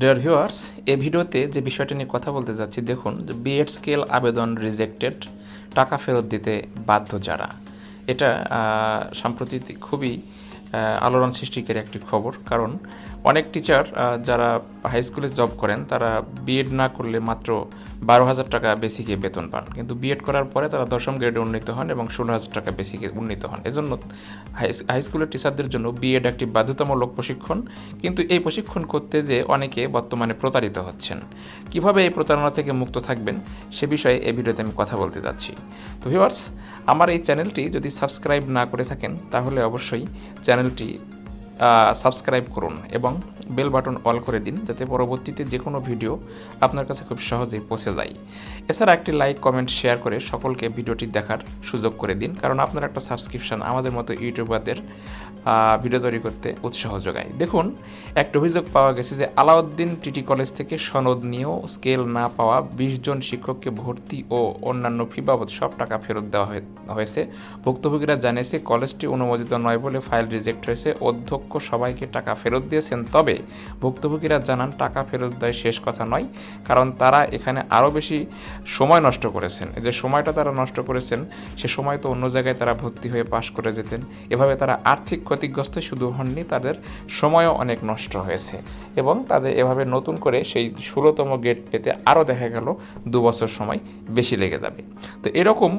Dear viewers এ ভিডিওতে যে বিষয়টা নিয়ে কথা বলতে যাচ্ছি, দেখুন বিএড স্কেল আবেদন রিজেক্টেড টাকা ফেরত দিতে বাধ্য যারা। এটা সাম্প্রতিক খুবই আলোড়ন সৃষ্টিকারী একটি খবর। কারণ অনেক টিচার যারা হাই স্কুলে জব করেন, তারা বিএড না করলে মাত্র বারো হাজার টাকা বেসিকে বেতন পান। কিন্তু বিএড করার পরে তারা দশম গ্রেডে উন্নীত হন এবং ষোলো হাজার টাকা বেসিকে উন্নীত হন। এজন্য হাই স্কুলের টিচারদের জন্য বিএড একটি বাধ্যতামূলক প্রশিক্ষণ। কিন্তু এই প্রশিক্ষণ করতে যে অনেকে বর্তমানে প্রতারিত হচ্ছেন, কীভাবে এই প্রতারণা থেকে মুক্ত থাকবেন, সে বিষয়ে এই ভিডিওতে আমি কথা বলতে যাচ্ছি। তো ভিউয়ার্স আমার এই চ্যানেলটি যদি সাবস্ক্রাইব না করে থাকেন, তাহলে অবশ্যই চ্যানেলটি সাবস্ক্রাইব করুন এবং বেল বাটন অল করে দিন, যাতে পরবর্তীতে যে কোনো ভিডিও আপনার কাছে খুব সহজেই পৌঁছে যায়। এছাড়া একটি লাইক কমেন্ট শেয়ার করে সকলকে ভিডিওটি দেখার সুযোগ করে দিন, কারণ আপনার একটা সাবস্ক্রিপশন আমাদের মতো ইউটিউবারদের ভিডিও তৈরি করতে উৎসাহ যোগায়। দেখুন, একটা অভিযোগ পাওয়া গেছে যে আলাউদ্দিন টিটি কলেজ থেকে সনদ নিয়েও স্কেল না পাওয়া বিশ জন শিক্ষককে ভর্তি ও অন্যান্য ফি বাবদ সব টাকা ফেরত দেওয়া হয়েছে। ভুক্তভোগীরা জানিয়েছে, কলেজটি অনুমোদিত নয় বলে ফাইল রিজেক্ট হয়েছে, অধ্যক্ষ সবাইকে টাকা ফেরত দিয়েছেন, তবে ভুক্তভোগীরা জানান, টাকা ফেরত দেয় শেষ কথা নয়, কারণ তারা এখানে আরও বেশি সময় নষ্ট করেছেন। যে সময়টা তারা নষ্ট করেছেন, সে সময় তো অন্য জায়গায় তারা ভর্তি হয়ে পাশ করে যেতেন। এভাবে তারা আর্থিক ক্ষতিগ্রস্ত শুধু হননি, তাদের সময়ও অনেক নষ্ট হয়েছে এবং তাদের এভাবে নতুন করে সেই ষোলোতম গেট পেতে আরও দেখা গেল, দু বছর সময় বেশি লেগে যাবে। তো এরকম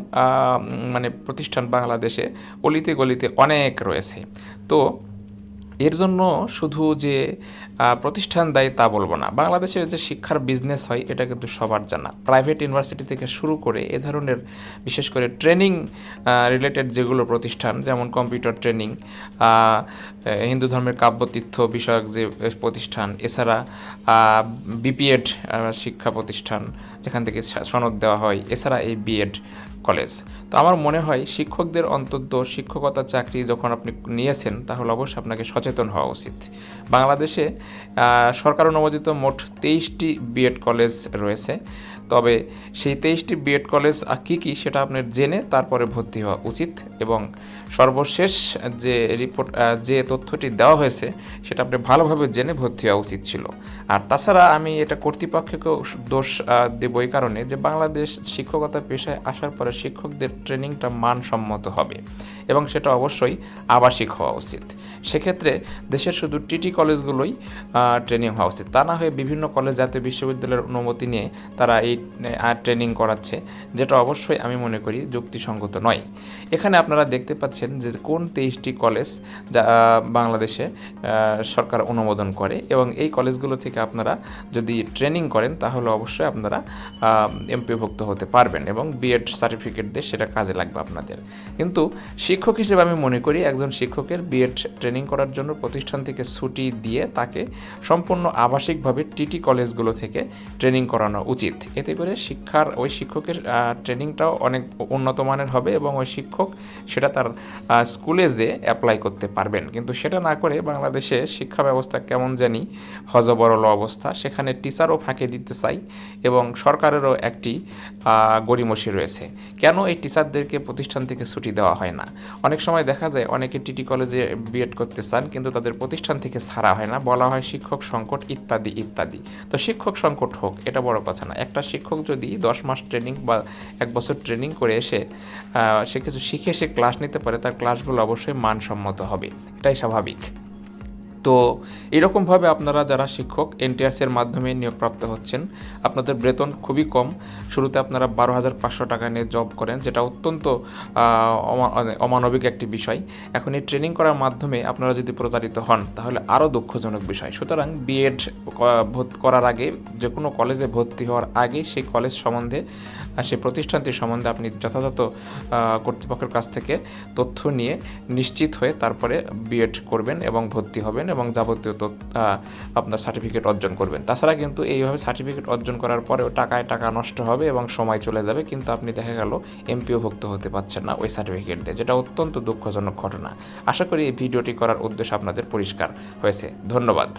মানে প্রতিষ্ঠান বাংলাদেশে অলিতে গলিতে অনেক রয়েছে। তো এর জন্য শুধু যে প্রতিষ্ঠান দায়ী তা বলব না। বাংলাদেশের যে শিক্ষার বিজনেস হয়, এটা কিন্তু সবার জানা। প্রাইভেট ইউনিভার্সিটি থেকে শুরু করে এ ধরনের বিশেষ করে ট্রেনিং রিলেটেড যেগুলো প্রতিষ্ঠান, যেমন কম্পিউটার ট্রেনিং হিন্দু ধর্মের কাব্যতীর্থ বিষয়ক যে প্রতিষ্ঠান, এছাড়া বিপিএড শিক্ষা প্রতিষ্ঠান, যেখান থেকে সনদ দেওয়া হয়, এছাড়া এই বিএড কলেজ। তো আমার মনে হয় শিক্ষকদের অন্তত শিক্ষকতা চাকরি যখন আপনি নিয়েছেন, তাহলে অবশ্যই আপনাকে সচেতন হওয়া উচিত। বাংলাদেশে সরকার অনুমোদিত মোট তেইশটি বিএড কলেজ রয়েছে। তবে সেই তেইশটি বিএড কলেজ কী কী সেটা আপনার জেনে তারপরে ভর্তি হওয়া উচিত এবং সর্বশেষ যে রিপোর্ট যে তথ্যটি দেওয়া হয়েছে, সেটা আপনি ভালোভাবে জেনে ভর্তি হওয়া উচিত ছিল। আর তাছাড়া আমি এটা কর্তৃপক্ষকেও দোষ দেব এই কারণে যে বাংলাদেশ শিক্ষকতা পেশায় আসার পরে শিক্ষকদের ট্রেনিংটা মানসম্মত হবে। এবং সেটা অবশ্যই আবাসিক হওয়া উচিত। সেক্ষেত্রে দেশের শুধু টিটি কলেজগুলোই ট্রেনিং হওয়া উচিত। তা না হয়ে বিভিন্ন কলেজ, জাতীয় বিশ্ববিদ্যালয়ের অনুমতি নিয়ে তারা এই ট্রেনিং করাচ্ছে, যেটা অবশ্যই আমি মনে করি যুক্তিসঙ্গত নয়। এখানে আপনারা দেখতে পাচ্ছেন যে কোন তেইশটি কলেজ যা বাংলাদেশে সরকার অনুমোদন করে এবং এই কলেজগুলো থেকে আপনারা যদি ট্রেনিং করেন, তাহলে অবশ্যই আপনারা এমপিভুক্ত হতে পারবেন এবং বিএড সার্টিফিকেট দিয়ে সেটা কাজে লাগবে আপনাদের। কিন্তু শিক্ষক হিসেবে আমি মনে করি একজন শিক্ষকের বিএড ট্রেনিং করার জন্য প্রতিষ্ঠান থেকে ছুটি দিয়ে তাকে সম্পূর্ণ আবাসিকভাবে টিটি কলেজগুলো থেকে ট্রেনিং করানো উচিত। এতে করে শিক্ষার ওই শিক্ষকের ট্রেনিংটাও অনেক উন্নত মানের হবে এবং ওই শিক্ষক সেটা তার স্কুলে যে অ্যাপ্লাই করতে পারবেন। কিন্তু সেটা না করে বাংলাদেশে শিক্ষা ব্যবস্থা কেমন জানি হজবরল অবস্থা। সেখানে টিচারও ফাঁকে দিতে চাই এবং সরকারেরও একটি আহ, গড়িমসি রয়েছে। কেন এই টিচারদেরকে প্রতিষ্ঠান থেকে ছুটি দেওয়া হয় না? অনেক সময় দেখা যায় অনেকে টিটি কলেজে বিএড করতে চান, কিন্তু তাদের প্রতিষ্ঠান থেকে ছাড়া হয় না। বলা হয় শিক্ষক সংকট, ইত্যাদি ইত্যাদি। তো শিক্ষক সংকট হোক, এটা বড় কথা না। একটা শিক্ষক যদি দশ মাস ট্রেনিং বা এক বছর ট্রেনিং করে এসে সে কিছু শিখে সে ক্লাস নিতে পারে, তার ক্লাসগুলো অবশ্যই মানসম্মত হবে। এটাই স্বাভাবিক। তো এরকমভাবে আপনারা যারা শিক্ষক এনটিআরসির মাধ্যমে নিয়োগপ্রাপ্ত হচ্ছেন, আপনাদের বেতন খুবই কম। শুরুতে আপনারা বারো হাজার পাঁচশো টাকা নিয়ে জব করেন, যেটা অত্যন্ত অমা- অমানবিক একটি বিষয়। এখন এই ট্রেনিং করার মাধ্যমে আপনারা যদি প্রতারিত হন, তাহলে আরও দুঃখজনক বিষয়। সুতরাং বিএড করার আগে যে কোনো কলেজে ভর্তি হওয়ার আগে সেই কলেজ সম্বন্ধে সেই প্রতিষ্ঠানটি সম্বন্ধে আপনি যথাযথ কর্তৃপক্ষের কাছ থেকে তথ্য নিয়ে নিশ্চিত হয়ে তারপরে বিএড করবেন এবং ভর্তি হবেন। এবং যাবতীয় আপনার সার্টিফিকেট অর্জন করবেন। তাছাড়া কিন্তু এইভাবে সার্টিফিকেট অর্জন করার পরেও টাকায় টাকা নষ্ট হবে এবং সময় চলে যাবে, কিন্তু আপনি দেখা গেল এমপিও ভুক্ত হতে পারছেন না ওই সার্টিফিকেট দিয়ে, যেটা অত্যন্ত দুঃখজনক ঘটনা। আশা করি এই ভিডিওটি করার উদ্দেশ্য আপনাদের পরিষ্কার হয়েছে। ধন্যবাদ।